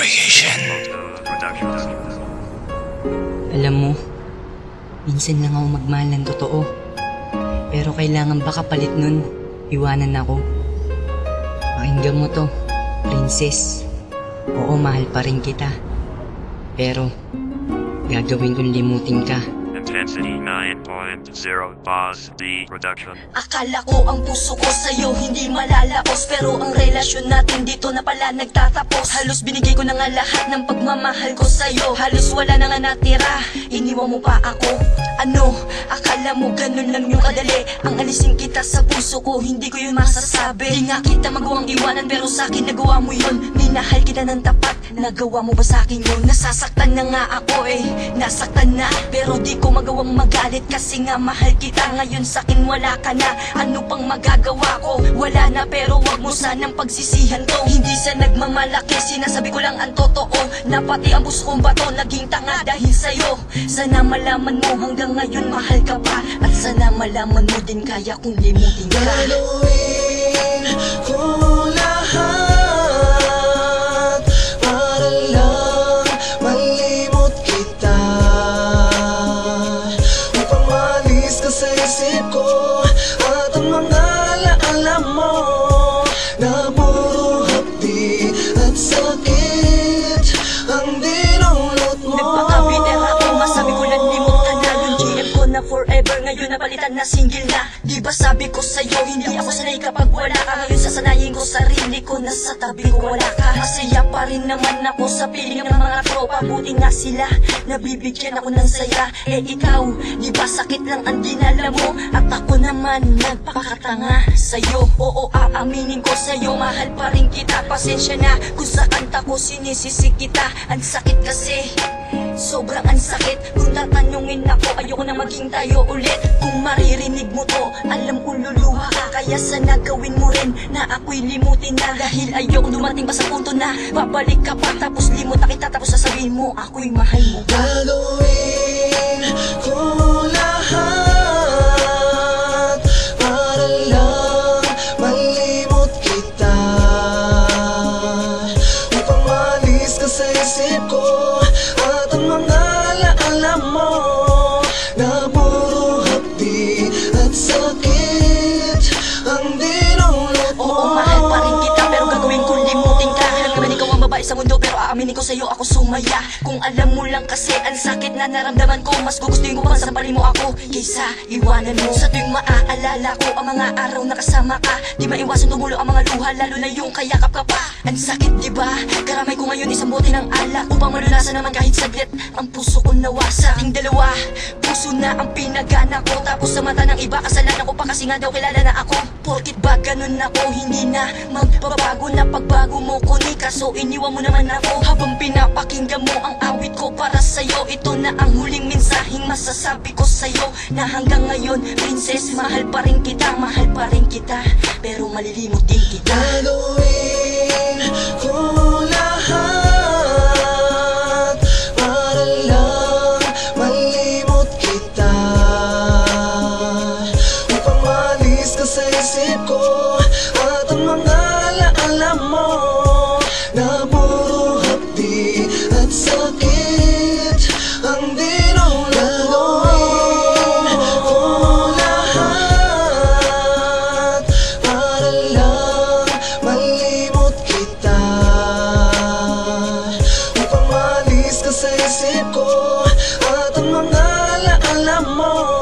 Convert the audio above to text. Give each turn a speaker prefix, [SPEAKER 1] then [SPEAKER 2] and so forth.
[SPEAKER 1] Creation.
[SPEAKER 2] Alam mo, minsan lang ako magmahal ng totoo. Pero kailangan ba kapalit nun, iwanan ako. Pakinggan mo to, princess. Oo, mahal pa rin kita. Pero, gagawin kong limutin ka.
[SPEAKER 3] Intensity 9.0 Boss D Production.
[SPEAKER 4] Akala ko ang puso ko sa'yo hindi malalaos Pero ang relasyon natin dito na pala nagtatapos. Halos binigay ko na nga lahat ng pagmamahal ko sa'yo. Halos wala na nga natira, iniwan mo pa ako Ano, akala mo ganun lang yung kadali. Ang alisin kita sa puso ko, hindi ko yun masasabi. Di nga kita magawang iwanan pero sa'kin nagawa mo yun. Minahal kita ng tapat, nagawa mo ba sa'kin yun? Nasasaktan na nga ako eh, nasaktan na. Pero di ko magawang magalit kasi nga mahal kita. Ngayon sa'kin wala ka na, ano pang magagawa ko? Wala na pero wag mo sanang pagsisihan to. Hindi sa nagmamalaki, sinasabi ko lang ang totoo. Na pati ang puso bato naging tanga dahil sa'yo. Sana malaman mo hanggang ngayon mahal ka pa. At sana malaman mo din kaya kung limutin ka
[SPEAKER 5] Gagawin ko lahat Para lang malimot kita. Upang malis ka sa isip ko At ang mga alaala mo na
[SPEAKER 4] single na. Di ba sabi ko sa'yo, hindi ako sanay kapag wala ka? Ngayon sasanayin ko sarili ko na sa tabi ko wala ka. Masaya pa rin naman ako sa piling ng mga tropa. Buti nga sila, nabibigyan ako ng saya. Eh ikaw, di ba sakit lang ang dinala mo. At ako naman, nagpakatanga sa'yo. Oo, aaminin ko sa'yo, mahal pa rin kita. Pasensya na kung sa kanta ko sinisisi kita. Ang sakit kasi Sobrang ang sakit. Kung tatanungin ako Ayoko na maging tayo ulit. Kung maririnig mo to Alam ko luluha ka. Kaya sana gawin mo rin Na ako'y limutin na. Dahil ayoko dumating pa sa punto na Babalik ka pa. Tapos limot na kita Tapos sasabihin mo Ako'y mahal mo
[SPEAKER 5] Gagawin ko sa
[SPEAKER 4] mundo Pero aaminin ko sa'yo ako sumaya. Kung alam mo lang kasi Ang sakit na naramdaman ko Mas gugustuhin ko pang sampalin mo ako Kaysa iwanan mo. Sa tuwing maaalala ko Ang mga araw na kasama ka Di maiwasan tumulo ang mga luha Lalo na yung kayakap ka pa. Ang sakit di ba? Karamay ko ngayon isang bote ng alak Upang malulasan naman kahit saglit Ang puso ko nawa. Sa aking dalawa Puso na ang pinagana ko. Tapos sa mata ng iba Kasalanan ko pa kasi nga daw kilala na ako. Porkit ba ganun ako Hindi na magbabago na pagbago mo ko ni Kaso iniwan mo naman ako. Habang pinapakinggan mo ang awit ko para sa'yo Ito na ang huling mensaheng masasabi ko sa'yo Na hanggang ngayon Princess mahal pa rin kita Mahal pa rin kita Pero malilimot din kita.
[SPEAKER 5] Gagawin Umalis ka sa isip ko. At ang mga alaala mo?